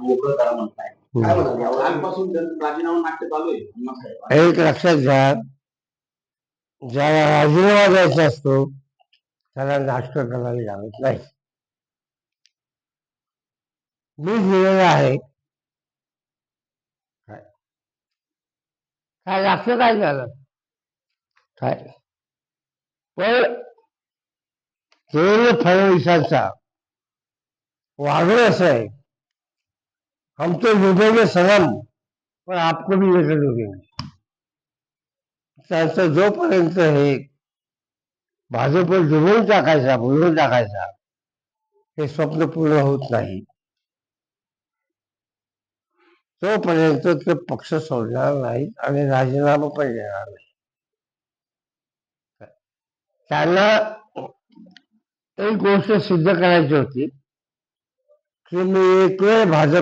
मोकळं करा म्हणताय काय म्हणाल यावर? जर राजीनामा नाट्य चालू आहे अण्णासाहेब. एक लक्षात घ्या. ज्याला राजीनामा द्यायचा असतो त्याला नाटक करायला लागत नाही. मी दिलेलं आहे. काय? काय लागतं काय झालं? काय? पण केवळ फडणवीसांचा वागणं असं आहे. हम तो लुटेंगे सनम पण आपको भी लेकर लुटेंगे त्यांचं जोपर्यंत हे भाजप जुळवून टाकायचा बुडवून टाकायचा हे स्वप्न पूर्ण होत नाही। तोपर्यंत ते पक्ष सोडणार नाही आणि राजीनामा पण देणार नाही त्यांना एक गोष्ट सिद्ध करायची होती की मी एक वेळ भाजप